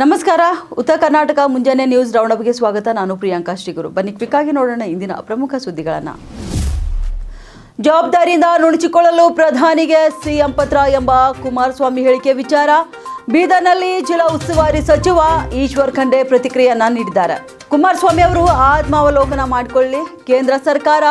ನಮಸ್ಕಾರ. ಉತ್ತರ ಕರ್ನಾಟಕ ಮುಂಜಾನೆ ನ್ಯೂಸ್ ರೌಂಡಪ್ಗೆ ಸ್ವಾಗತ. ನಾನು ಪ್ರಿಯಾಂಕಾ ಶ್ರೀಗುರು. ಬನ್ನಿ ಕ್ವಿಕ್ ಆಗಿ ನೋಡೋಣ ಇಂದಿನ ಪ್ರಮುಖ ಸುದ್ದಿಗಳನ್ನು. ಜವಾಬ್ದಾರಿಯಿಂದ ನುಣುಚಿಕೊಳ್ಳಲು ಪ್ರಧಾನಿಗೆ ಸಿಎಂ ಪತ್ರ ಎಂಬ ಕುಮಾರಸ್ವಾಮಿ ಹೇಳಿಕೆ ವಿಚಾರ. ಬೀದರ್ನಲ್ಲಿ ಜಿಲ್ಲಾ ಉಸ್ತುವಾರಿ ಸಚಿವ ಈಶ್ವರ್ ಖಂಡೆ ಪ್ರತಿಕ್ರಿಯೆಯನ್ನ ನೀಡಿದ್ದಾರೆ. ಕುಮಾರಸ್ವಾಮಿ ಅವರು ಆತ್ಮಾವಲೋಕನ ಮಾಡಿಕೊಳ್ಳಿ. ಕೇಂದ್ರ ಸರ್ಕಾರ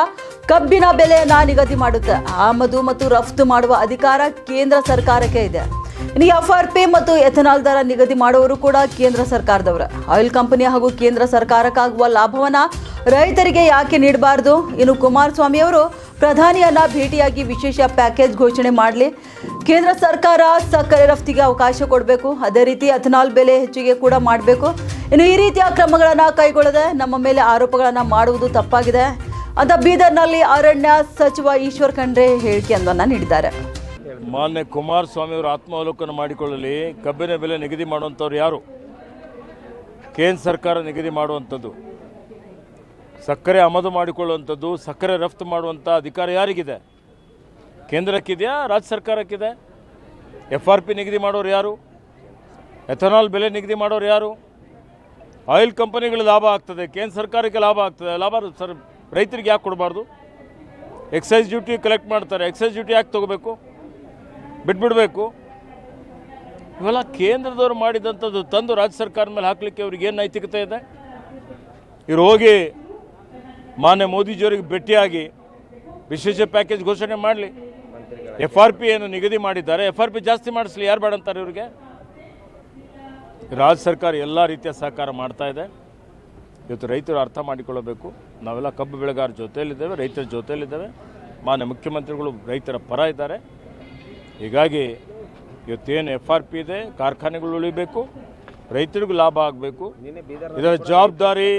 ಕಬ್ಬಿನ ಬೆಲೆಯನ್ನ ನಿಗದಿ ಮಾಡುತ್ತೆ. ಆಮದು ಮತ್ತು ರಫ್ತು ಮಾಡುವ ಅಧಿಕಾರ ಕೇಂದ್ರ ಸರ್ಕಾರಕ್ಕೆ ಇದೆ. ಇನ್ನು ಎಫ್ ಆರ್ ಪಿ ಮತ್ತು ಎಥನಾಲ್ ದರ ನಿಗದಿ ಮಾಡುವವರು ಕೂಡ ಕೇಂದ್ರ ಸರ್ಕಾರದವರ. ಆಯಿಲ್ ಕಂಪನಿ ಹಾಗೂ ಕೇಂದ್ರ ಸರ್ಕಾರಕ್ಕಾಗುವ ಲಾಭವನ್ನ ರೈತರಿಗೆ ಯಾಕೆ ನೀಡಬಾರ್ದು? ಇನ್ನು ಕುಮಾರಸ್ವಾಮಿ ಅವರು ಪ್ರಧಾನಿಯನ್ನ ಭೇಟಿಯಾಗಿ ವಿಶೇಷ ಪ್ಯಾಕೇಜ್ ಘೋಷಣೆ ಮಾಡಲಿ. ಕೇಂದ್ರ ಸರ್ಕಾರ ಸಕ್ಕರೆ ರಫ್ತಿಗೆ ಅವಕಾಶ ಕೊಡಬೇಕು. ಅದೇ ರೀತಿ ಎಥನಾಲ್ ಬೆಲೆ ಹೆಚ್ಚಿಗೆ ಕೂಡ ಮಾಡಬೇಕು. ಇನ್ನು ಈ ರೀತಿಯ ಕ್ರಮಗಳನ್ನು ಕೈಗೊಳ್ಳದೆ ನಮ್ಮ ಮೇಲೆ ಆರೋಪಗಳನ್ನು ಮಾಡುವುದು ತಪ್ಪಾಗಿದೆ. ಅಂತ ಬೀದರ್ನಲ್ಲಿ ಅರಣ್ಯ ಸಚಿವ ಈಶ್ವರ್ ಖಂಡ್ರೆ ಹೇಳಿಕೆಯೊಂದನ್ನು ನೀಡಿದ್ದಾರೆ. ಮಾನ್ಯ ಕುಮಾರಸ್ವಾಮಿ ಅವರು ಆತ್ಮಾವಲೋಕನ ಮಾಡಿಕೊಳ್ಳಲಿ. ಕಬ್ಬಿನ ಬೆಲೆ ನಿಗದಿ ಮಾಡುವಂಥವ್ರು ಯಾರು? ಕೇಂದ್ರ ಸರ್ಕಾರ ನಿಗದಿ ಮಾಡುವಂಥದ್ದು. ಸಕ್ಕರೆ ಆಮದು ಮಾಡಿಕೊಳ್ಳುವಂಥದ್ದು, ಸಕ್ಕರೆ ರಫ್ತು ಮಾಡುವಂಥ ಅಧಿಕಾರ ಯಾರಿಗಿದೆ? ಕೇಂದ್ರಕ್ಕಿದೆಯಾ, ರಾಜ್ಯ ಸರ್ಕಾರಕ್ಕಿದೆ? ಎಫ್ ಆರ್ ಪಿ ನಿಗದಿ ಮಾಡೋರು ಯಾರು? ಎಥನಾಲ್ ಬೆಲೆ ನಿಗದಿ ಮಾಡೋರು ಯಾರು? ಆಯಿಲ್ ಕಂಪನಿಗಳು ಲಾಭ ಆಗ್ತದೆ, ಕೇಂದ್ರ ಸರ್ಕಾರಕ್ಕೆ ಲಾಭ ಆಗ್ತದೆ. ಲಾಭ ಸರ್, ರೈತರಿಗೆ ಯಾಕೆ ಕೊಡಬಾರ್ದು? ಎಕ್ಸೈಸ್ ಡ್ಯೂಟಿ ಕಲೆಕ್ಟ್ ಮಾಡ್ತಾರೆ. ಎಕ್ಸೈಸ್ ಡ್ಯೂಟಿ ಯಾಕೆ ತೊಗೋಬೇಕು? ಬಿಟ್ಬಿಡಬೇಕು. ಇವೆಲ್ಲ ಕೇಂದ್ರದವರು ಮಾಡಿದಂಥದ್ದು ತಂದು ರಾಜ್ಯ ಸರ್ಕಾರದ ಮೇಲೆ ಹಾಕಲಿಕ್ಕೆ ಅವ್ರಿಗೆ ಏನು ನೈತಿಕತೆ ಇದೆ? ಇವ್ರು ಹೋಗಿ ಮಾನ್ಯ ಮೋದಿಜಿಯವರಿಗೆ ಭೇಟಿಯಾಗಿ ವಿಶೇಷ ಪ್ಯಾಕೇಜ್ ಘೋಷಣೆ ಮಾಡಲಿ. ಎಫ್ ಆರ್ ಪಿ ಏನು ನಿಗದಿ ಮಾಡಿದ್ದಾರೆ. ಎಫ್ ಆರ್ ಪಿ ಜಾಸ್ತಿ ಮಾಡಿಸ್ಲಿ, ಯಾರು ಬೇಡ ಅಂತಾರೆ ಇವರಿಗೆ? ರಾಜ್ಯ ಸರ್ಕಾರ ಎಲ್ಲ ರೀತಿಯ ಸಹಕಾರ ಮಾಡ್ತಾ ಇದೆ. ಇವತ್ತು ರೈತರು ಅರ್ಥ ಮಾಡಿಕೊಳ್ಳಬೇಕು. ನಾವೆಲ್ಲ ಕಬ್ಬು ಬೆಳೆಗಾರ ಜೊತೆಯಲ್ಲಿದ್ದೇವೆ, ರೈತರ ಜೊತೆಯಲ್ಲಿದ್ದೇವೆ. ಮಾನ್ಯ ಮುಖ್ಯಮಂತ್ರಿಗಳು ರೈತರ ಪರ ಇದ್ದಾರೆ. ಹೀಗಾಗಿ ಇವತ್ತೇನು ಎಫ್ ಆರ್ ಪಿ ಇದೆ ಕಾರ್ಖಾನೆಗಳು ಉಳಿಬೇಕು ರೈತರಿಗೂ ಲಾಭ ಆಗಬೇಕು. ಇದರ ಜವಾಬ್ದಾರಿ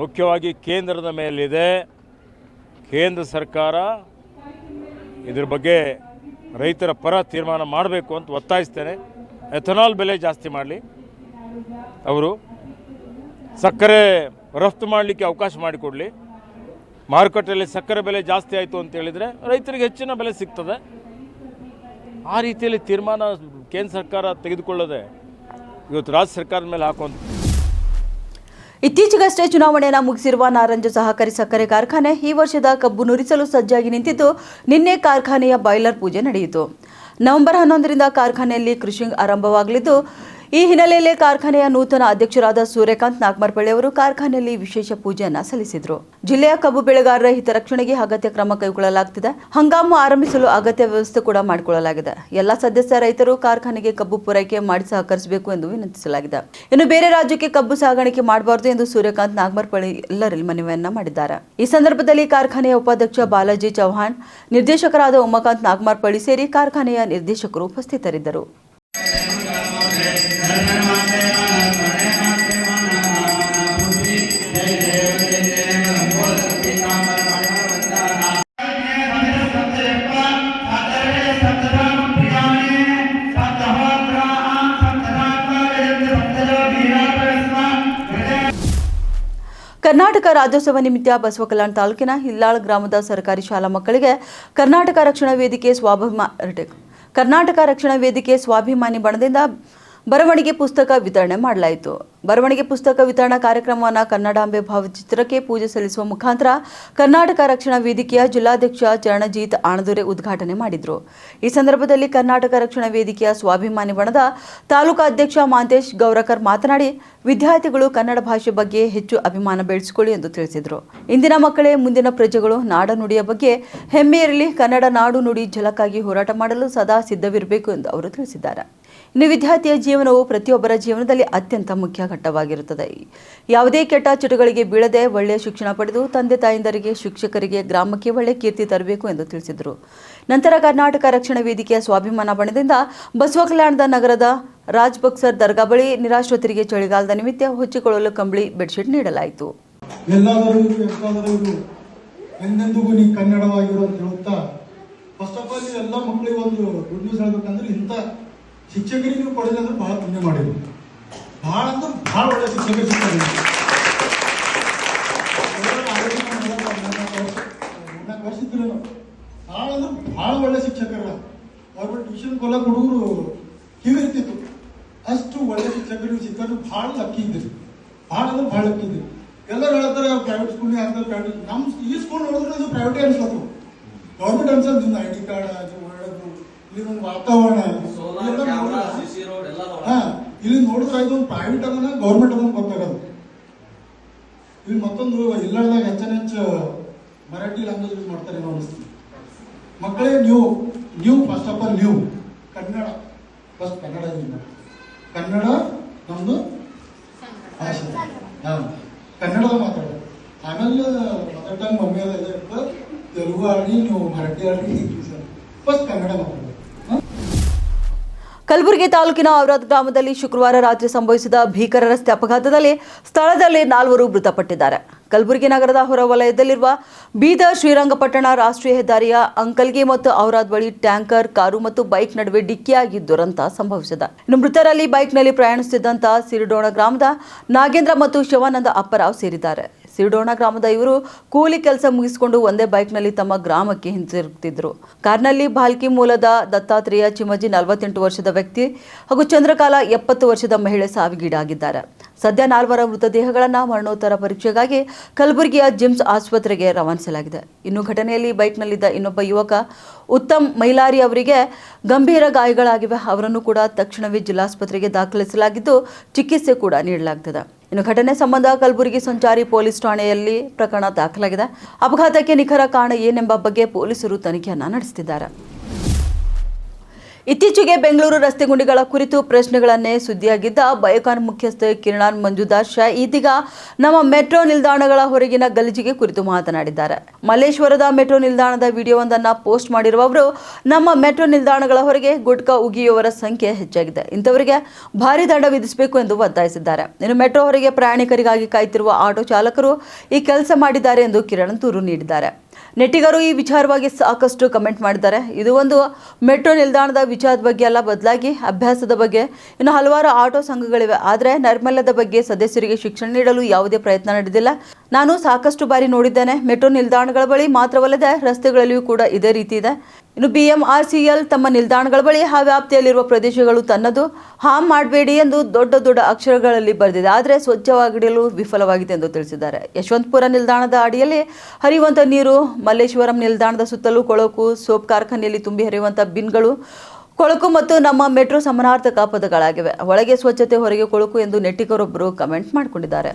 ಮುಖ್ಯವಾಗಿ ಕೇಂದ್ರದ ಮೇಲಿದೆ. ಕೇಂದ್ರ ಸರ್ಕಾರ ಇದ್ರ ಬಗ್ಗೆ ರೈತರ ಪರ ತೀರ್ಮಾನ ಮಾಡಬೇಕು ಅಂತ ಒತ್ತಾಯಿಸ್ತೇನೆ. ಎಥನಾಲ್ ಬೆಲೆ ಜಾಸ್ತಿ ಮಾಡಲಿ. ಅವರು ಸಕ್ಕರೆ ರಫ್ತು ಮಾಡಲಿಕ್ಕೆ ಅವಕಾಶ ಮಾಡಿಕೊಡಲಿ. ಮಾರುಕಟ್ಟೆಯಲ್ಲಿ ಸಕ್ಕರೆ ಬೆಲೆ ಜಾಸ್ತಿ ಆಯಿತು ಅಂತ ಹೇಳಿದರೆ ರೈತರಿಗೆ ಹೆಚ್ಚಿನ ಬೆಲೆ ಸಿಗ್ತದೆ. ಆ ರೀತಿಯಲ್ಲಿ ತೀರ್ಮಾನ ಕೇಂದ್ರ ಸರ್ಕಾರ ತೆಗೆದುಕೊಳ್ಳದೆ ಇವತ್ತು ರಾಜ್ಯ ಸರ್ಕಾರದ ಮೇಲೆ ಹಾಕುವಂಥ ಇತ್ತೀಚೆಗಷ್ಟೇ ಚುನಾವಣೆಯನ್ನು ಮುಗಿಸಿರುವ ನಾರಂಜು ಸಹಕಾರಿ ಸಕ್ಕರೆ ಕಾರ್ಖಾನೆ ಈ ವರ್ಷದ ಕಬ್ಬು ನುರಿಸಲು ಸಜ್ಜಾಗಿ ನಿಂತಿದ್ದು, ನಿನ್ನೆ ಕಾರ್ಖಾನೆಯ ಬಾಯ್ಲರ್ ಪೂಜೆ ನಡೆಯಿತು. ನವೆಂಬರ್ ಹನ್ನೊಂದರಿಂದ ಕಾರ್ಖಾನೆಯಲ್ಲಿ ಕೃಷಿ ಆರಂಭವಾಗಲಿದ್ದು ಈ ಹಿನ್ನೆಲೆಯಲ್ಲಿ ಕಾರ್ಖಾನೆಯ ನೂತನ ಅಧ್ಯಕ್ಷರಾದ ಸೂರ್ಯಕಾಂತ್ ನಾಗ್ಮರ್ಪಳ್ಳಿ ಅವರು ಕಾರ್ಖಾನೆಯಲ್ಲಿ ವಿಶೇಷ ಪೂಜೆಯನ್ನ ಸಲ್ಲಿಸಿದರು. ಜಿಲ್ಲೆಯ ಕಬ್ಬು ಬೆಳೆಗಾರರ ಹಿತರಕ್ಷಣೆಗೆ ಅಗತ್ಯ ಕ್ರಮ ಕೈಗೊಳ್ಳಲಾಗುತ್ತಿದೆ ಹಂಗಾಮು ಆರಂಭಿಸಲು ಅಗತ್ಯ ವ್ಯವಸ್ಥೆ ಕೂಡ ಮಾಡಿಕೊಳ್ಳಲಾಗಿದೆ. ಎಲ್ಲ ಸದಸ್ಯ ರೈತರು ಕಾರ್ಖಾನೆಗೆ ಕಬ್ಬು ಪೂರೈಕೆ ಮಾಡಿ ಸಹಕರಿಸಬೇಕು ಎಂದು ವಿನಂತಿಸಲಾಗಿದೆ. ಇನ್ನು ಬೇರೆ ರಾಜ್ಯಕ್ಕೆ ಕಬ್ಬು ಸಾಗಾಣಿಕೆ ಮಾಡಬಾರದು ಎಂದು ಸೂರ್ಯಕಾಂತ್ ನಾಗ್ಮರ್ಪಳ್ಳಿ ಎಲ್ಲರಲ್ಲಿ ಮನವಿಯನ್ನ ಮಾಡಿದ್ದಾರೆ. ಈ ಸಂದರ್ಭದಲ್ಲಿ ಕಾರ್ಖಾನೆಯ ಉಪಾಧ್ಯಕ್ಷ ಬಾಲಾಜಿ ಚೌಹಾಣ್, ನಿರ್ದೇಶಕರಾದ ಉಮಾಕಾಂತ್ ನಾಗ್ಮಾರ್ಪಳ್ಳಿ ಸೇರಿ ಕಾರ್ಖಾನೆಯ ನಿರ್ದೇಶಕರು ಉಪಸ್ಥಿತರಿದ್ದರು. ಕರ್ನಾಟಕ ರಾಜ್ಯೋತ್ಸವ ನಿಮಿತ್ತ ಬಸವಕಲ್ಯಾಣ ತಾಲೂಕಿನ ಹಿಲ್ಲಾಳ್ ಗ್ರಾಮದ ಸರ್ಕಾರಿ ಶಾಲಾ ಮಕ್ಕಳಿಗೆ ಕರ್ನಾಟಕ ರಕ್ಷಣಾ ವೇದಿಕೆ ಸ್ವಾಭಿಮಾನ ಕರ್ನಾಟಕ ರಕ್ಷಣಾ ವೇದಿಕೆ ಸ್ವಾಭಿಮಾನಿ ಬಣದಿಂದ ಬರವಣಿಗೆ ಪುಸ್ತಕ ವಿತರಣೆ ಮಾಡಲಾಯಿತು. ಬರವಣಿಗೆ ಪುಸ್ತಕ ವಿತರಣಾ ಕಾರ್ಯಕ್ರಮವನ್ನು ಕನ್ನಡಾಂಬೆ ಭಾವಚಿತ್ರಕ್ಕೆ ಪೂಜೆ ಸಲ್ಲಿಸುವ ಮುಖಾಂತರ ಕರ್ನಾಟಕ ರಕ್ಷಣಾ ವೇದಿಕೆಯ ಜಿಲ್ಲಾಧ್ಯಕ್ಷ ಚರಣಜೀತ್ ಆಣದುರೆ ಉದ್ಘಾಟನೆ ಮಾಡಿದರು. ಈ ಸಂದರ್ಭದಲ್ಲಿ ಕರ್ನಾಟಕ ರಕ್ಷಣಾ ವೇದಿಕೆಯ ಸ್ವಾಭಿಮಾನಿ ಬಣದ ತಾಲೂಕಾ ಅಧ್ಯಕ್ಷ ಮಾಂತೇಶ್ ಗೌರಕರ್ ಮಾತನಾಡಿ, ವಿದ್ಯಾರ್ಥಿಗಳು ಕನ್ನಡ ಭಾಷೆ ಬಗ್ಗೆ ಹೆಚ್ಚು ಅಭಿಮಾನ ಬೆಳೆಸಿಕೊಳ್ಳಿ ಎಂದು ತಿಳಿಸಿದರು. ಇಂದಿನ ಮಕ್ಕಳೇ ಮುಂದಿನ ಪ್ರಜೆಗಳು ನಾಡ ನುಡಿಯ ಬಗ್ಗೆ ಹೆಮ್ಮೆ ಇರಲಿ ಕನ್ನಡ ನಾಡು ನುಡಿ ಝಲಕ್ಕಾಗಿ ಹೋರಾಟ ಮಾಡಲು ಸದಾ ಸಿದ್ಧವಿರಬೇಕು ಎಂದು ಅವರು ತಿಳಿಸಿದ್ದಾರೆ. ಇನ್ನು ವಿದ್ಯಾರ್ಥಿಯ ಜೀವನವು ಪ್ರತಿಯೊಬ್ಬರ ಜೀವನದಲ್ಲಿ ಅತ್ಯಂತ ಮುಖ್ಯ ಘಟ್ಟವಾಗಿರುತ್ತದೆ. ಯಾವುದೇ ಕೆಟ್ಟ ಚಟುಗಳಿಗೆ ಬೀಳದೆ ಒಳ್ಳೆಯ ಶಿಕ್ಷಣ ಪಡೆದು ತಂದೆ ತಾಯಿಂದರಿಗೆ, ಶಿಕ್ಷಕರಿಗೆ, ಗ್ರಾಮಕ್ಕೆ ಒಳ್ಳೆಯ ಕೀರ್ತಿ ತರಬೇಕು ಎಂದು ತಿಳಿಸಿದರು. ನಂತರ ಕರ್ನಾಟಕ ರಕ್ಷಣಾ ವೇದಿಕೆಯ ಸ್ವಾಭಿಮಾನ ಬಣದಿಂದ ಬಸವ ಕಲ್ಯಾಣದ ನಗರದ ರಾಜ್ ಬಕ್ಸರ್ ದರ್ಗಾ ಬಳಿ ನಿರಾಶ್ರಿತರಿಗೆ ಚಳಿಗಾಲದ ನಿಮಿತ್ತ ಹೊಚ್ಚಿಕೊಳ್ಳಲು ಕಂಬಳಿ ಬೆಡ್ಶೀಟ್ ನೀಡಲಾಯಿತು. ಎಲ್ಲ ಮಕ್ಕಳಿಗೆ ಒಂದು ಗುಡ್ ನ್ಯೂಸ್ ಇಂಥ ಶಿಕ್ಷಕರಿಗೆ ನೀವು ಅಂದ್ರೆ ಬಹಳ ಪುಣ್ಯ ಮಾಡಿದ್ರು. ಬಹಳ ಅಂದ್ರೆ ಬಹಳ ಒಳ್ಳೆ ಶಿಕ್ಷಕರು ಸಿಗ್ತಾರೆ. ನಾಲ್ಕು ಭಾಳ ಬಹಳ ಅಂದ್ರೆ ಬಹಳ ಒಳ್ಳೆ ಶಿಕ್ಷಕರ. ಅವ್ರ ಟ್ಯೂಷನ್ ಕೊಲ್ಲಕ್ಕೆ ಹುಡುಗರು ಹೀಗಿರ್ತಿತ್ತು ಅಷ್ಟು ಒಳ್ಳೆ ಶಿಕ್ಷಕರು ಸಿಕ್ಕರು ಭಾಳ ಲಕ್ಕಿ ಇದ್ರಿ. ಭಾಳ ಅಂದ್ರೆ ಭಾಳ ಲಕ್ಕಿ ಇದ್ರಿ. ಎಲ್ಲರೂ ಹೇಳ್ತಾರೆ ಪ್ರೈವೇಟ್ ಸ್ಕೂಲ್ ಹಾಕ್ತಾರೆ ಪ್ರೈವೇಟ್ ನಮ್ಮ ಈ ಸ್ಕೂಲ್ ನೋಡಿದ್ರೆ ಅದು ಪ್ರೈವೇಟೇ ಅನ್ಸ್ಲತ್ತು. ಗೌರ್ಮೆಂಟ್ ಅನ್ಸಲ್ ನಿಮ್ದು ಐ ಡಿ ಕಾರ್ಡ್ ಅದು ಇಲ್ಲಿ ಒಂದು ವಾತಾವರಣ ಹಾ ಇಲ್ಲಿ ನೋಡಿದ್ರೆ ಇದೊಂದು ಪ್ರೈವೇಟ್ ಅದನ್ನ ಗೌರ್ಮೆಂಟ್ ಅದನ್ನ ಗೊತ್ತಾಗದು ಇಲ್ಲಿ ಮತ್ತೊಂದು ಇಲ್ಲದಾಗ ಹೆಚ್ಚಿನ ಹೆಚ್ಚು ಮರಾಠಿ ಲ್ಯಾಂಗ್ವೇಜ್ ಯೂಸ್ ಮಾಡ್ತಾರೆ ಏನೋ ಅನಿಸ್ತೀನಿ ಮಕ್ಕಳೇ ನ್ಯೂ ನೀವು first of all new Kannada first Kannada ಮಾಡಿ. ಕನ್ನಡ ನಮ್ದು ಭಾಷೆ. ಹಾ ಕನ್ನಡದ ಮಾತಾಡೋದು. ಆಮೇಲೆ ಟಂಗ್ ಮಮ್ಮಿ ಅದ ತೆಲುಗು ಆಡಿ ನೀವು ಮರಾಠಿ ಆಡಿ ಫಸ್ಟ್ ಕನ್ನಡ ಮಾತಾಡೋದು? ಕಲಬುರಗಿ ತಾಲೂಕಿನ ಔರಾದ್ ಗ್ರಾಮದಲ್ಲಿ ಶುಕ್ರವಾರ ರಾತ್ರಿ ಸಂಭವಿಸಿದ ಭೀಕರ ರಸ್ತೆ ಅಪಘಾತದಲ್ಲಿ ಸ್ಥಳದಲ್ಲಿ ನಾಲ್ವರು ಮೃತಪಟ್ಟಿದ್ದಾರೆ. ಕಲಬುರಗಿ ನಗರದ ಹೊರವಲಯದಲ್ಲಿರುವ ಬೀದರ್ ಶ್ರೀರಂಗಪಟ್ಟಣ ರಾಷ್ಟ್ರೀಯ ಹೆದ್ದಾರಿಯ ಅಂಕಲ್ಗೆ ಮತ್ತು ಔರಾದ್ ಬಳಿ ಟ್ಯಾಂಕರ್, ಕಾರು ಮತ್ತು ಬೈಕ್ ನಡುವೆ ಡಿಕ್ಕಿಯಾಗಿ ದುರಂತ ಸಂಭವಿಸಿದೆ. ಇನ್ನು ಮೃತರಲ್ಲಿ ಬೈಕ್ನಲ್ಲಿ ಪ್ರಯಾಣಿಸುತ್ತಿದ್ದಂತ ಸಿರಿಡೋಣ ಗ್ರಾಮದ ನಾಗೇಂದ್ರ ಮತ್ತು ಶಿವಾನಂದ ಅಪ್ಪರಾವ್ ಸೇರಿದ್ದಾರೆ. ಸಿರಿಡೋಣ ಗ್ರಾಮದ ಇವರು ಕೂಲಿ ಕೆಲಸ ಮುಗಿಸಿಕೊಂಡು ಒಂದೇ ಬೈಕ್ನಲ್ಲಿ ತಮ್ಮ ಗ್ರಾಮಕ್ಕೆ ಹಿಂತಿರುಗುತ್ತಿದ್ದರು ಕಾರ್ನಲ್ಲಿ ಭಾಲ್ಕಿ ಮೂಲದ ದತ್ತಾತ್ರೇಯ ಚಿಮಜಿ ನಲವತ್ತೆಂಟು ವರ್ಷದ ವ್ಯಕ್ತಿ ಹಾಗೂ ಚಂದ್ರಕಾಲ ಎಪ್ಪತ್ತು ವರ್ಷದ ಮಹಿಳೆ ಸಾವಿಗೀಡಾಗಿದ್ದಾರೆ. ಸದ್ಯ ನಾಲ್ವರ ಮೃತದೇಹಗಳನ್ನು ಮರಣೋತ್ತರ ಪರೀಕ್ಷೆಗಾಗಿ ಕಲಬುರಗಿಯ ಜಿಮ್ಸ್ ಆಸ್ಪತ್ರೆಗೆ ರವಾನಿಸಲಾಗಿದೆ. ಇನ್ನು ಘಟನೆಯಲ್ಲಿ ಬೈಕ್ನಲ್ಲಿದ್ದ ಇನ್ನೊಬ್ಬ ಯುವಕ ಉತ್ತಮ್ ಮೈಲಾರಿ ಅವರಿಗೆ ಗಂಭೀರ ಗಾಯಗಳಾಗಿವೆ. ಅವರನ್ನು ಕೂಡ ತಕ್ಷಣವೇ ಜಿಲ್ಲಾಸ್ಪತ್ರೆಗೆ ದಾಖಲಿಸಲಾಗಿದ್ದು ಚಿಕಿತ್ಸೆ ಕೂಡ ನೀಡಲಾಗುತ್ತದೆ ಇನ್ನು ಘಟನೆ ಸಂಬಂಧ ಕಲಬುರಗಿ ಸಂಚಾರಿ ಪೊಲೀಸ್ ಠಾಣೆಯಲ್ಲಿ ಪ್ರಕರಣ ದಾಖಲಾಗಿದೆ. ಅಪಘಾತಕ್ಕೆ ನಿಖರ ಕಾರಣ ಏನೆಂಬ ಬಗ್ಗೆ ಪೊಲೀಸರು ತನಿಖೆಯನ್ನು ನಡೆಸುತ್ತಿದ್ದಾರೆ. ಇತ್ತೀಚೆಗೆ ಬೆಂಗಳೂರು ರಸ್ತೆ ಗುಂಡಿಗಳ ಕುರಿತು ಪ್ರಶ್ನೆಗಳನ್ನೇ ಸುದ್ದಿಯಾಗಿದ್ದ ಬಯೋಕಾನ್ ಮುಖ್ಯಸ್ಥೆ ಕಿರಣಾನ್ ಮಂಜುದಾರ್ ಶಾ ಇದೀಗ ನಮ್ಮ ಮೆಟ್ರೋ ನಿಲ್ದಾಣಗಳ ಹೊರಗಿನ ಗಲೀಜಿಗೆ ಕುರಿತು ಮಾತನಾಡಿದ್ದಾರೆ. ಮಲ್ಲೇಶ್ವರದ ಮೆಟ್ರೋ ನಿಲ್ದಾಣದ ವಿಡಿಯೋವೊಂದನ್ನು ಪೋಸ್ಟ್ ಮಾಡಿರುವ ಅವರು ನಮ್ಮ ಮೆಟ್ರೋ ನಿಲ್ದಾಣಗಳ ಹೊರಗೆ ಗುಟ್ಕಾ ಉಗಿಯುವವರ ಸಂಖ್ಯೆ ಹೆಚ್ಚಾಗಿದೆ. ಇಂಥವರಿಗೆ ಭಾರಿ ದಂಡ ವಿಧಿಸಬೇಕು ಎಂದು ಒತ್ತಾಯಿಸಿದ್ದಾರೆ. ಇನ್ನು ಮೆಟ್ರೋ ಹೊರಗೆ ಪ್ರಯಾಣಿಕರಿಗಾಗಿ ಕಾಯ್ತಿರುವ ಆಟೋ ಚಾಲಕರು ಈ ಕೆಲಸ ಮಾಡಿದ್ದಾರೆ ಎಂದು ಕಿರಣ್ ದೂರು ನೀಡಿದ್ದಾರೆ. ನೆಟ್ಟಿಗರು ಈ ವಿಚಾರವಾಗಿ ಸಾಕಷ್ಟು ಕಮೆಂಟ್ ಮಾಡಿದ್ದಾರೆ. ಇದು ಒಂದು ಮೆಟ್ರೋ ನಿಲ್ದಾಣದ ವಿಚಾರದ ಬಗ್ಗೆ ಅಲ್ಲ, ಬದಲಾಗಿ ಅಭ್ಯಾಸದ ಬಗ್ಗೆ. ಇನ್ನು ಹಲವಾರು ಆಟೋ ಸಂಘಗಳಿವೆ. ಆದರೆ ನೈರ್ಮಲ್ಯದ ಬಗ್ಗೆ ಸದಸ್ಯರಿಗೆ ಶಿಕ್ಷಣ ನೀಡಲು ಯಾವುದೇ ಪ್ರಯತ್ನ ನಡೆದಿಲ್ಲ. ನಾನು ಸಾಕಷ್ಟು ಬಾರಿ ನೋಡಿದ್ದೇನೆ. ಮೆಟ್ರೋ ನಿಲ್ದಾಣಗಳ ಬಳಿ ಮಾತ್ರವಲ್ಲದೆ ರಸ್ತೆಗಳಲ್ಲಿಯೂ ಕೂಡ ಇದೇ ರೀತಿ ಇದೆ. ಇನ್ನು ಬಿಎಂಆರ್ಸಿಎಲ್ ತಮ್ಮ ನಿಲ್ದಾಣಗಳ ಬಳಿ ಆ ವ್ಯಾಪ್ತಿಯಲ್ಲಿರುವ ಪ್ರದೇಶಗಳು ತನ್ನದು. ಹಾಮ್ ಮಾಡಬೇಡಿ ಎಂದು ದೊಡ್ಡ ದೊಡ್ಡ ಅಕ್ಷರಗಳಲ್ಲಿ ಬರೆದಿದೆ. ಆದರೆ ಸ್ವಚ್ಛವಾಗಿಡಲು ವಿಫಲವಾಗಿದೆ ಎಂದು ತಿಳಿಸಿದ್ದಾರೆ. ಯಶವಂತಪುರ ನಿಲ್ದಾಣದ ಅಡಿಯಲ್ಲಿ ಹರಿಯುವಂಥ ನೀರು, ಮಲ್ಲೇಶ್ವರಂ ನಿಲ್ದಾಣದ ಸುತ್ತಲೂ ಕೊಳಕು, ಸೋಪ್ ಕಾರ್ಖಾನೆಯಲ್ಲಿ ತುಂಬಿ ಹರಿಯುವಂಥ ಬಿನ್ಗಳು, ಕೊಳಕು ಮತ್ತು ನಮ್ಮ ಮೆಟ್ರೋ ಸಮನಾರ್ಥಕ ಪದಗಳಾಗಿವೆ ಒಳಗೆ ಸ್ವಚ್ಛತೆ, ಹೊರಗೆ ಕೊಳಕು ಎಂದು ನೆಟ್ಟಿಗರೊಬ್ಬರು ಕಮೆಂಟ್ ಮಾಡಿಕೊಂಡಿದ್ದಾರೆ.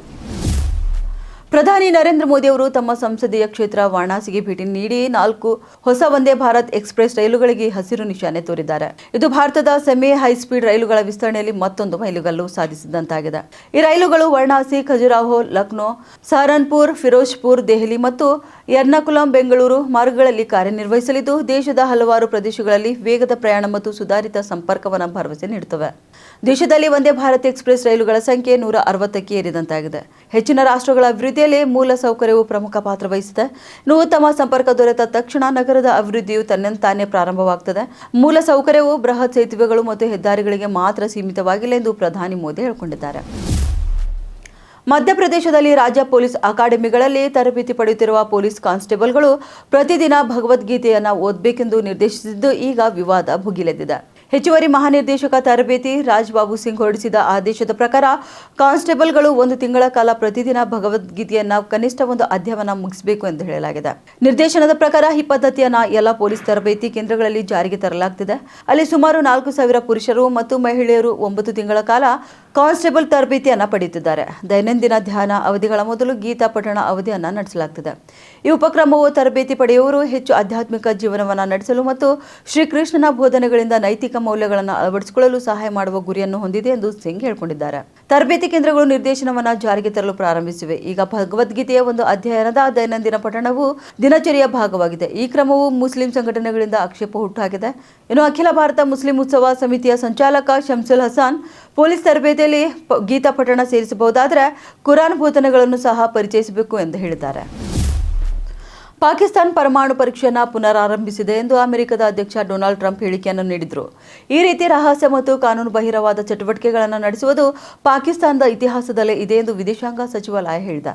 ಪ್ರಧಾನಿ ನರೇಂದ್ರ ಮೋದಿ ಅವರು ತಮ್ಮ ಸಂಸದೀಯ ಕ್ಷೇತ್ರ ವಾರಣಾಸಿಗೆ ಭೇಟಿ ನೀಡಿ ನಾಲ್ಕು ಹೊಸ ವಂದೇ ಭಾರತ್ ಎಕ್ಸ್ಪ್ರೆಸ್ ರೈಲುಗಳಿಗೆ ಹಸಿರು ನಿಶಾನೆ ತೋರಿದ್ದಾರೆ. ಇದು ಭಾರತದ ಸೆಮಿ ಹೈಸ್ಪೀಡ್ ರೈಲುಗಳ ವಿಸ್ತರಣೆಯಲ್ಲಿ ಮತ್ತೊಂದು ಮೈಲುಗಲ್ಲು ಸಾಧಿಸಿದಂತಾಗಿದೆ. ಈ ರೈಲುಗಳು ವಾರಣಾಸಿ, ಖಜುರಾಹೋ, ಲಕ್ನೋ, ಸಹರನ್ಪುರ್, ಫಿರೋಜ್ಪುರ್, ದೆಹಲಿ ಮತ್ತು ಎರ್ನಾಕುಲಂ, ಬೆಂಗಳೂರು ಮಾರ್ಗಗಳಲ್ಲಿ ಕಾರ್ಯನಿರ್ವಹಿಸಲಿದ್ದು, ದೇಶದ ಹಲವಾರು ಪ್ರದೇಶಗಳಲ್ಲಿ ವೇಗದ ಪ್ರಯಾಣ ಮತ್ತು ಸುಧಾರಿತ ಸಂಪರ್ಕವನ್ನು ಭರವಸೆ ನೀಡುತ್ತವೆ. ದೇಶದಲ್ಲಿ ವಂದೇ ಭಾರತ್ ಎಕ್ಸ್ಪ್ರೆಸ್ ರೈಲುಗಳ ಸಂಖ್ಯೆ ನೂರ ಅರವತ್ತಕ್ಕೆ ಏರಿದಂತಾಗಿದೆ. ಹೆಚ್ಚಿನ ರಾಷ್ಟ್ರಗಳ ಅಭಿವೃದ್ಧಿಯಲ್ಲಿ ಮೂಲಸೌಕರ್ಯವು ಪ್ರಮುಖ ಪಾತ್ರ ವಹಿಸಿದೆ. ಉತ್ತಮ ಸಂಪರ್ಕ ದೊರೆತ ತಕ್ಷಣ ನಗರದ ಅಭಿವೃದ್ಧಿಯು ತನ್ನಂತಾನೇ ಪ್ರಾರಂಭವಾಗುತ್ತದೆ ಮೂಲಸೌಕರ್ಯವು ಬೃಹತ್ ಸೇತುವೆಗಳು ಮತ್ತು ಹೆದ್ದಾರಿಗಳಿಗೆ ಮಾತ್ರ ಸೀಮಿತವಾಗಿಲ್ಲ ಎಂದು ಪ್ರಧಾನಿ ಮೋದಿ ಹೇಳಿಕೊಂಡಿದ್ದಾರೆ. ಮಧ್ಯಪ್ರದೇಶದಲ್ಲಿ ರಾಜ್ಯ ಪೊಲೀಸ್ ಅಕಾಡೆಮಿಗಳಲ್ಲಿ ತರಬೇತಿ ಪಡೆಯುತ್ತಿರುವ ಪೊಲೀಸ್ ಕಾನ್ಸ್ಟೇಬಲ್ಗಳು ಪ್ರತಿದಿನ ಭಗವದ್ಗೀತೆಯನ್ನು ಓದಬೇಕೆಂದು ನಿರ್ದೇಶಿಸಿದ್ದು ಈಗ ವಿವಾದ ಭುಗಿಲೆದ್ದಿದೆ. ಹೆಚ್ಚುವರಿ ಮಹಾನಿರ್ದೇಶಕ ತರಬೇತಿ ರಾಜ್ಬಾಬು ಸಿಂಗ್ ಹೊರಡಿಸಿದ ಆದೇಶದ ಪ್ರಕಾರ ಕಾನ್ಸ್ಟೇಬಲ್ಗಳು ಒಂದು ತಿಂಗಳ ಕಾಲ ಪ್ರತಿದಿನ ಭಗವದ್ಗೀತೆಯನ್ನ ಕನಿಷ್ಠ ಒಂದು ಅಧ್ಯಯನ ಮುಗಿಸಬೇಕು ಎಂದು ಹೇಳಲಾಗಿದೆ. ನಿರ್ದೇಶನದ ಪ್ರಕಾರ ಈ ಪದ್ಧತಿಯನ್ನ ಎಲ್ಲ ಪೊಲೀಸ್ ತರಬೇತಿ ಕೇಂದ್ರಗಳಲ್ಲಿ ಜಾರಿಗೆ ತರಲಾಗುತ್ತಿದೆ ಅಲ್ಲಿ ಸುಮಾರು ನಾಲ್ಕು ಸಾವಿರ ಪುರುಷರು ಮತ್ತು ಮಹಿಳೆಯರು ಒಂಬತ್ತು ತಿಂಗಳ ಕಾಲ ಕಾನ್ಸ್ಟೇಬಲ್ ತರಬೇತಿಯನ್ನು ಪಡೆಯುತ್ತಿದ್ದಾರೆ. ದೈನಂದಿನ ಧ್ಯಾನ ಅವಧಿಗಳ ಮೊದಲು ಗೀತಾ ಪಠಣ ಅವಧಿಯನ್ನು ನಡೆಸಲಾಗ್ತದೆ. ಈ ಉಪಕ್ರಮವು ತರಬೇತಿ ಪಡೆಯುವವರು ಹೆಚ್ಚು ಆಧ್ಯಾತ್ಮಿಕ ಜೀವನವನ್ನು ನಡೆಸಲು ಮತ್ತು ಶ್ರೀಕೃಷ್ಣನ ಬೋಧನೆಗಳಿಂದ ನೈತಿಕ ಮೌಲ್ಯಗಳನ್ನು ಅಳವಡಿಸಿಕೊಳ್ಳಲು ಸಹಾಯ ಮಾಡುವ ಗುರಿಯನ್ನು ಹೊಂದಿದೆ ಎಂದು ಸಿಂಗ್ ಹೇಳಿಕೊಂಡಿದ್ದಾರೆ. ತರಬೇತಿ ಕೇಂದ್ರಗಳು ನಿರ್ದೇಶನವನ್ನು ಜಾರಿಗೆ ತರಲು ಪ್ರಾರಂಭಿಸಿವೆ. ಈಗ ಭಗವದ್ಗೀತೆಯ ಒಂದು ಅಧ್ಯಯನದ ದೈನಂದಿನ ಪಠಣವು ದಿನಚರಿಯ ಭಾಗವಾಗಿದೆ. ಈ ಕ್ರಮವು ಮುಸ್ಲಿಂ ಸಂಘಟನೆಗಳಿಂದ ಆಕ್ಷೇಪ ಹುಟ್ಟುಹಾಕಿದೆ ಇನ್ನು ಅಖಿಲ ಭಾರತ ಮುಸ್ಲಿಂ ಉತ್ಸವ ಸಮಿತಿಯ ಸಂಚಾಲಕ ಶಂಸುಲ್ ಹಸಾನ್ ಪೊಲೀಸ್ ತರಬೇತಿಯಲ್ಲಿ ಗೀತಾ ಪಠಣ ಸೇರಿಸಬಹುದಾದರೆ ಕುರಾನ್ ಬೋಧನೆಗಳನ್ನು ಸಹ ಪರಿಚಯಿಸಬೇಕು ಎಂದು ಹೇಳಿದ್ದಾರೆ. ಪಾಕಿಸ್ತಾನ ಪರಮಾಣು ಪರೀಕ್ಷೆಯನ್ನು ಪುನರಾರಂಭಿಸಿದೆ ಎಂದು ಅಮೆರಿಕದ ಅಧ್ಯಕ್ಷ ಡೊನಾಲ್ಡ್ ಟ್ರಂಪ್ ಹೇಳಿಕೆಯನ್ನು ನೀಡಿದರು. ಈ ರೀತಿ ರಹಸ್ಯ ಮತ್ತು ಕಾನೂನು ಬಾಹಿರವಾದ ಚಟುವಟಿಕೆಗಳನ್ನು ನಡೆಸುವುದು ಪಾಕಿಸ್ತಾನದ ಇತಿಹಾಸದಲ್ಲೇ ಇದೆ ಎಂದು ವಿದೇಶಾಂಗ ಸಚಿವಾಲಯ ಹೇಳಿದೆ.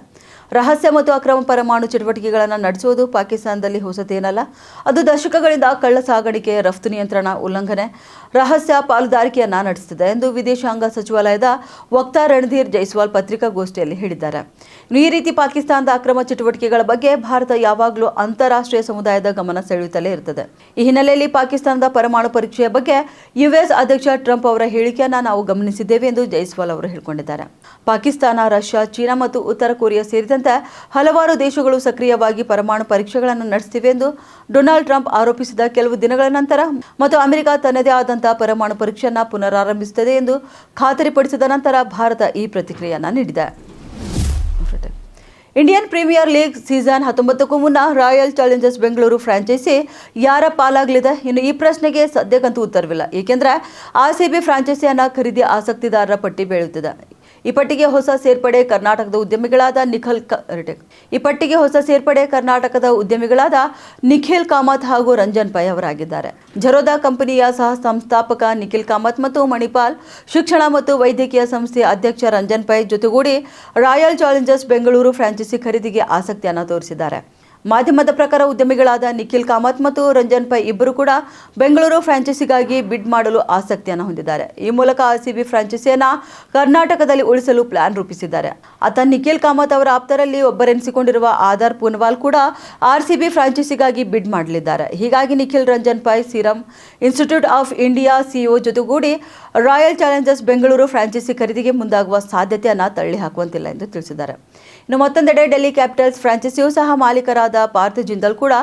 ರಹಸ್ಯ ಮತ್ತು ಅಕ್ರಮ ಪರಮಾಣು ಚಟುವಟಿಕೆಗಳನ್ನು ನಡೆಸುವುದು ಪಾಕಿಸ್ತಾನದಲ್ಲಿ ಹೊಸತೇನಲ್ಲ? ಅದು ದಶಕಗಳಿಂದ ಕಳ್ಳ ಸಾಗಾಣಿಕೆ, ರಫ್ತು ನಿಯಂತ್ರಣ, ಉಲ್ಲಂಘನೆ, ರಹಸ್ಯ ಪಾಲುದಾರಿಕೆಯನ್ನ ನಡೆಸುತ್ತಿದೆ ಎಂದು ವಿದೇಶಾಂಗ ಸಚಿವಾಲಯದ ವಕ್ತಾರ ರಣಧೀರ್ ಜೈಸ್ವಾಲ್ ಪತ್ರಿಕಾಗೋಷ್ಠಿಯಲ್ಲಿ ಹೇಳಿದ್ದಾರೆ. ಈ ರೀತಿ ಪಾಕಿಸ್ತಾನದ ಅಕ್ರಮ ಚಟುವಟಿಕೆಗಳ ಬಗ್ಗೆ ಭಾರತ ಯಾವಾಗಲೂ ಅಂತಾರಾಷ್ಟ್ರೀಯ ಸಮುದಾಯದ ಗಮನ ಸೆಳೆಯುತ್ತಲೇ ಇರುತ್ತದೆ ಈ ಹಿನ್ನೆಲೆಯಲ್ಲಿ ಪಾಕಿಸ್ತಾನದ ಪರಮಾಣು ಪರೀಕ್ಷೆಯ ಬಗ್ಗೆ ಯುಎಸ್ ಅಧ್ಯಕ್ಷ ಟ್ರಂಪ್ ಅವರ ಹೇಳಿಕೆಯನ್ನ ನಾವು ಗಮನಿಸಿದ್ದೇವೆ ಎಂದು ಜೈಸ್ವಾಲ್ ಅವರು ಹೇಳಿಕೊಂಡಿದ್ದಾರೆ. ಪಾಕಿಸ್ತಾನ, ರಷ್ಯಾ, ಚೀನಾ ಮತ್ತು ಉತ್ತರ ಕೊರಿಯಾ ಸೇರಿದಂತೆ ಹಲವಾರು ದೇಶಗಳು ಸಕ್ರಿಯವಾಗಿ ಪರಮಾಣು ಪರೀಕ್ಷೆಗಳನ್ನು ನಡೆಸುತ್ತಿವೆ ಎಂದು ಡೊನಾಲ್ಡ್ ಟ್ರಂಪ್ ಆರೋಪಿಸಿದ ಕೆಲವು ದಿನಗಳ ನಂತರ ಮತ್ತು ಅಮೆರಿಕ ತನ್ನದೇ ಆದಂತಹ ಪರಮಾಣು ಪರೀಕ್ಷೆಯನ್ನು ಪುನರಾರಂಭಿಸುತ್ತದೆ ಎಂದು ಖಾತರಿಪಡಿಸಿದ ನಂತರ ಭಾರತ ಈ ಪ್ರತಿಕ್ರಿಯೆಯನ್ನು ನೀಡಿದೆ. ಇಂಡಿಯನ್ ಪ್ರೀಮಿಯರ್ ಲೀಗ್ ಸೀಸನ್ ಹತ್ತೊಂಬತ್ತಕ್ಕೂ ಮುನ್ನ ರಾಯಲ್ ಚಾಲೆಂಜರ್ಸ್ ಬೆಂಗಳೂರು ಫ್ರಾಂಚೈಸಿ ಯಾರ ಪಾಲಾಗಲಿದೆ? ಇನ್ನು ಈ ಪ್ರಶ್ನೆಗೆ ಸದ್ಯಕ್ಕಂತೂ ಉತ್ತರವಿಲ್ಲ. ಏಕೆಂದರೆ ಆರ್ ಸಿ ಬಿ ಫ್ರಾಂಚೈಸಿಯನ್ನ ಖರೀದಿ ಆಸಕ್ತಿದಾರರ ಪಟ್ಟಿ ಬೆಳೆಯುತ್ತಿದೆ ಈ ಪಟ್ಟಿಗೆ ಹೊಸ ಸೇರ್ಪಡೆ ಕರ್ನಾಟಕದ ಉದ್ಯಮಿಗಳಾದ ನಿಖಿಲ್. ಈ ಪಟ್ಟಿಗೆ ಹೊಸ ಸೇರ್ಪಡೆ ಕರ್ನಾಟಕದ ಉದ್ಯಮಿಗಳಾದ ನಿಖಿಲ್ ಕಾಮತ್ ಹಾಗೂ ರಂಜನ್ ಪೈ ಅವರಾಗಿದ್ದಾರೆ ಜರೋದಾ ಕಂಪನಿಯ ಸಹ ಸಂಸ್ಥಾಪಕ ನಿಖಿಲ್ ಕಾಮತ್ ಮತ್ತು ಮಣಿಪಾಲ್ ಶಿಕ್ಷಣ ಮತ್ತು ವೈದ್ಯಕೀಯ ಸಂಸ್ಥೆಯ ಅಧ್ಯಕ್ಷ ರಂಜನ್ ಪೈ ಜೊತೆಗೂಡಿ ರಾಯಲ್ ಚಾಲೆಂಜರ್ಸ್ ಬೆಂಗಳೂರು ಫ್ರಾಂಚೈಸಿ ಖರೀದಿಗೆ ಆಸಕ್ತಿಯನ್ನು ತೋರಿಸಿದ್ದಾರೆ ಮಾಧ್ಯಮದ ಪ್ರಕಾರ ಉದ್ಯಮಿಗಳಾದ ನಿಖಿಲ್ ಕಾಮತ್ ಮತ್ತು ರಂಜನ್ ಪೈ ಇಬ್ಬರು ಕೂಡ ಬೆಂಗಳೂರು ಫ್ರಾಂಚೈಸಿಗಾಗಿ ಬಿಡ್ ಮಾಡಲು ಆಸಕ್ತಿಯನ್ನು ಹೊಂದಿದ್ದಾರೆ. ಈ ಮೂಲಕ ಆರ್ಸಿಬಿ ಫ್ರಾಂಚೈಸಿಯನ್ನ ಕರ್ನಾಟಕದಲ್ಲಿ ಉಳಿಸಲು ಪ್ಲಾನ್ ರೂಪಿಸಿದ್ದಾರೆ. ಆತ ನಿಖಿಲ್ ಕಾಮತ್ ಅವರ ಆಪ್ತರಲ್ಲಿ ಒಬ್ಬರೆನಿಸಿಕೊಂಡಿರುವ ಆಧಾರ್ ಪೂನ್ವಾಲ್ ಕೂಡ ಆರ್ಸಿಬಿ ಫ್ರಾಂಚೈಸಿಗಾಗಿ ಬಿಡ್ ಮಾಡಲಿದ್ದಾರೆ. ಹೀಗಾಗಿ Nikhil, Ranjan Pai serum institute of India CEO ಜೊತೆಗೂಡಿ ರಾಯಲ್ ಚಾಲೆಂಜರ್ಸ್ ಬೆಂಗಳೂರು ಫ್ರಾಂಚೈಸಿ ಖರೀದಿಗೆ ಮುಂದಾಗುವ ಸಾಧ್ಯತೆಯನ್ನು ತಳ್ಳಿ ಹಾಕುವಂತಿಲ್ಲ ಎಂದು ತಿಳಿಸಿದ್ದಾರೆ. ಇನ್ನು ಮತ್ತೊಂದೆಡೆ ಡೆಲ್ಲಿ ಕ್ಯಾಪಿಟಲ್ಸ್ ಫ್ರಾಂಚೈಸಿಯೂ ಸಹ ಮಾಲೀಕರಾದ ಪಾರ್ಥ ಜಿಂದಲ್ ಕೂಡ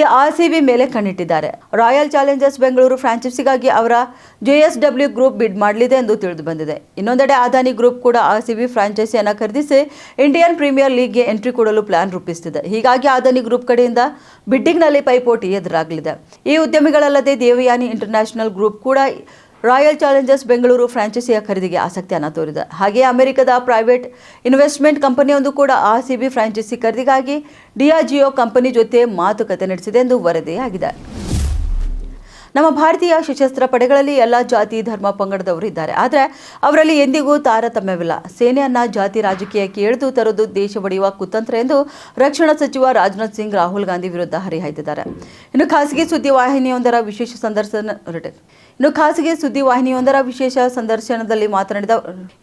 ಈ ಆರ್ಸಿಬಿ ಮೇಲೆ ಕಣ್ಣಿಟ್ಟಿದ್ದಾರೆ. ರಾಯಲ್ ಚಾಲೆಂಜರ್ಸ್ ಬೆಂಗಳೂರು ಫ್ರಾಂಚೈಸಿಗಾಗಿ ಅವರ ಜೆಎಸ್ಡಬ್ಲ್ಯೂ ಗ್ರೂಪ್ ಬಿಡ್ ಮಾಡಲಿದೆ ಎಂದು ತಿಳಿದು ಬಂದಿದೆ. ಇನ್ನೊಂದೆಡೆ ಅದಾನಿ ಗ್ರೂಪ್ ಕೂಡ ಆರ್ಸಿಬಿ ಫ್ರಾಂಚೈಸಿಯನ್ನು ಖರೀದಿಸಿ ಇಂಡಿಯನ್ ಪ್ರೀಮಿಯರ್ ಲೀಗ್ಗೆ ಎಂಟ್ರಿ ಕೊಡಲು ಪ್ಲಾನ್ ರೂಪಿಸುತ್ತಿದೆ. ಹೀಗಾಗಿ ಅದಾನಿ ಗ್ರೂಪ್ ಕಡೆಯಿಂದ ಬಿಡ್ಡಿಂಗ್ನಲ್ಲಿ ಪೈಪೋಟಿ ಎದುರಾಗಲಿದೆ. ಈ ಉದ್ಯಮಿಗಳಲ್ಲದೆ ದೇವಯಾನಿ ಇಂಟರ್ನ್ಯಾಷನಲ್ ಗ್ರೂಪ್ ಕೂಡ ರಾಯಲ್ ಚಾಲೆಂಜರ್ಸ್ ಬೆಂಗಳೂರು ಫ್ರಾಂಚೈಸಿಯ ಖರೀದಿಗೆ ಆಸಕ್ತಿಯನ್ನು ತೋರಿದೆ. ಹಾಗೆಯೇ ಅಮೆರಿಕದ ಪ್ರೈವೇಟ್ ಇನ್ವೆಸ್ಟ್ಮೆಂಟ್ ಕಂಪನಿಯೊಂದು ಕೂಡ ಆರ್ಸಿಬಿ ಫ್ರಾಂಚೈಸಿ ಖರೀದಿಗಾಗಿ ಡಿಯಾಜಿಯೋ ಕಂಪನಿ ಜೊತೆ ಮಾತುಕತೆ ನಡೆಸಿದೆ ಎಂದು ವರದಿಯಾಗಿದೆ. ನಮ್ಮ ಭಾರತೀಯ ಸಶಸ್ತ್ರ ಪಡೆಗಳಲ್ಲಿ ಎಲ್ಲ ಜಾತಿ, ಧರ್ಮ ಪಂಗಡದವರು ಇದ್ದಾರೆ. ಆದರೆ ಅವರಲ್ಲಿ ಎಂದಿಗೂ ತಾರತಮ್ಯವಿಲ್ಲ. ಸೇನೆಯನ್ನ ಜಾತಿ ರಾಜಕೀಯಕ್ಕೆ ಎಳೆದು ತರುವುದು ದೇಶ ಒಡೆಯುವ ಕುತಂತ್ರ ಎಂದು ರಕ್ಷಣಾ ಸಚಿವ ರಾಜನಾಥ್ ಸಿಂಗ್ ರಾಹುಲ್ ಗಾಂಧಿ ವಿರುದ್ಧ ಹರಿಹಾಯ್ದಿದ್ದಾರೆ. ಇನ್ನು ಖಾಸಗಿ ಸುದ್ದಿವಾಹಿನಿಯೊಂದರ ವಿಶೇಷ ಸಂದರ್ಶನ. ಇನ್ನು ಖಾಸಗಿ ಸುದ್ದಿವಾಹಿನಿಯೊಂದರ ವಿಶೇಷ ಸಂದರ್ಶನದಲ್ಲಿ ಮಾತನಾಡಿದ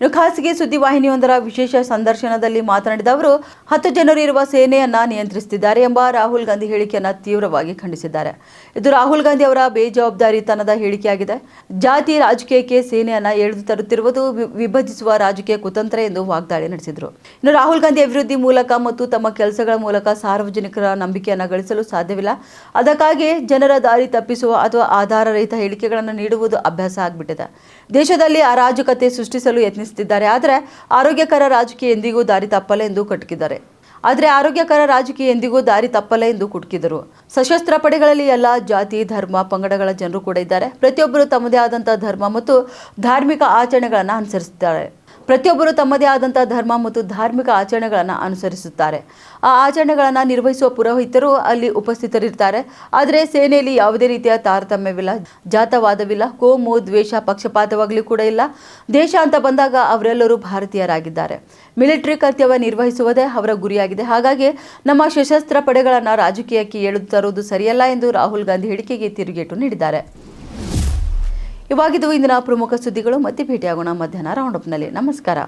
ಇನ್ನು ಖಾಸಗಿ ಸುದ್ದಿವಾಹಿನಿಯೊಂದರ ವಿಶೇಷ ಸಂದರ್ಶನದಲ್ಲಿ ಮಾತನಾಡಿದ ಅವರು, ಹತ್ತು ಜನರು ಇರುವ ಸೇನೆಯನ್ನ ನಿಯಂತ್ರಿಸುತ್ತಿದ್ದಾರೆ ಎಂಬ ರಾಹುಲ್ ಗಾಂಧಿ ಹೇಳಿಕೆಯನ್ನ ತೀವ್ರವಾಗಿ ಖಂಡಿಸಿದ್ದಾರೆ. ಇದು ರಾಹುಲ್ ಗಾಂಧಿ ಅವರ ಬೇಜವಾಬ್ದಾರಿತನದ ಹೇಳಿಕೆಯಾಗಿದೆ. ಜಾತಿ ರಾಜಕೀಯಕ್ಕೆ ಸೇನೆಯನ್ನ ಎಳೆದು ತರುತ್ತಿರುವುದು ವಿಭಜಿಸುವ ರಾಜಕೀಯ ಕುತಂತ್ರ ಎಂದು ವಾಗ್ದಾಳಿ ನಡೆಸಿದರು. ಇನ್ನು ರಾಹುಲ್ ಗಾಂಧಿ ಅಭಿವೃದ್ಧಿ ಮೂಲಕ ಮತ್ತು ತಮ್ಮ ಕೆಲಸಗಳ ಮೂಲಕ ಸಾರ್ವಜನಿಕರ ನಂಬಿಕೆಯನ್ನು ಗಳಿಸಲು ಸಾಧ್ಯವಿಲ್ಲ. ಅದಕ್ಕಾಗಿ ಜನರ ದಾರಿ ತಪ್ಪಿಸುವ ಅಥವಾ ಆಧಾರರಹಿತ ಹೇಳಿಕೆಗಳನ್ನು ನೀಡುವುದು ಅಭ್ಯಾಸ ಆಗಿಬಿಟ್ಟಿದೆ. ದೇಶದಲ್ಲಿ ಅರಾಜಕತೆ ಸೃಷ್ಟಿಸಲು ಯತ್ನಿಸುತ್ತಿದ್ದಾರೆ. ಆದರೆ ಆರೋಗ್ಯಕರ ರಾಜಕೀಯ ಎಂದಿಗೂ ದಾರಿ ತಪ್ಪಲ್ಲ ಎಂದು ಕಟಕಿದ್ದಾರೆ. ಆದರೆ ಆರೋಗ್ಯಕರ ರಾಜಕೀಯ ಎಂದಿಗೂ ದಾರಿ ತಪ್ಪಲ್ಲ ಎಂದು ಕುಟುಕಿದರು. ಸಶಸ್ತ್ರ ಪಡೆಗಳಲ್ಲಿ ಎಲ್ಲ ಜಾತಿ, ಧರ್ಮ, ಪಂಗಡಗಳ ಜನರು ಕೂಡ ಇದ್ದಾರೆ. ಪ್ರತಿಯೊಬ್ಬರು ತಮ್ಮದೇ ಆದಂತಹ ಧರ್ಮ ಮತ್ತು ಧಾರ್ಮಿಕ ಆಚರಣೆಗಳನ್ನು ಅನುಸರಿಸುತ್ತಾರೆ. ಪ್ರತಿಯೊಬ್ಬರು ತಮ್ಮದೇ ಆದಂಥ ಧರ್ಮ ಮತ್ತು ಧಾರ್ಮಿಕ ಆಚರಣೆಗಳನ್ನು ಅನುಸರಿಸುತ್ತಾರೆ. ಆ ಆಚರಣೆಗಳನ್ನು ನಿರ್ವಹಿಸುವ ಪುರೋಹಿತರು ಅಲ್ಲಿ ಉಪಸ್ಥಿತರಿರ್ತಾರೆ. ಆದರೆ ಸೇನೆಯಲ್ಲಿ ಯಾವುದೇ ರೀತಿಯ ತಾರತಮ್ಯವಿಲ್ಲ, ಜಾತವಾದವಿಲ್ಲ, ಕೋಮು, ದ್ವೇಷ, ಪಕ್ಷಪಾತವಾಗಲಿ ಕೂಡ ಇಲ್ಲ. ದೇಶ ಅಂತ ಬಂದಾಗ ಅವರೆಲ್ಲರೂ ಭಾರತೀಯರಾಗಿದ್ದಾರೆ. ಮಿಲಿಟರಿ ಕರ್ತವ್ಯ ನಿರ್ವಹಿಸುವುದೇ ಅವರ ಗುರಿಯಾಗಿದೆ. ಹಾಗಾಗಿ ನಮ್ಮ ಸಶಸ್ತ್ರ ಪಡೆಗಳನ್ನು ರಾಜಕೀಯಕ್ಕೆ ಎಳೆದು ತರುವುದು ಸರಿಯಲ್ಲ ಎಂದು ರಾಹುಲ್ ಗಾಂಧಿ ಹೇಳಿಕೆಗೆ ತಿರುಗೇಟು ನೀಡಿದ್ದಾರೆ. ಇವಾಗಿದ್ದು ಇಂದಿನ ಪ್ರಮುಖ ಸುದ್ದಿಗಳು. ಮತ್ತೆ ಭೇಟಿಯಾಗೋಣ ಮಧ್ಯಾಹ್ನ ರೌಂಡಪ್ನಲ್ಲಿ ನಮಸ್ಕಾರ.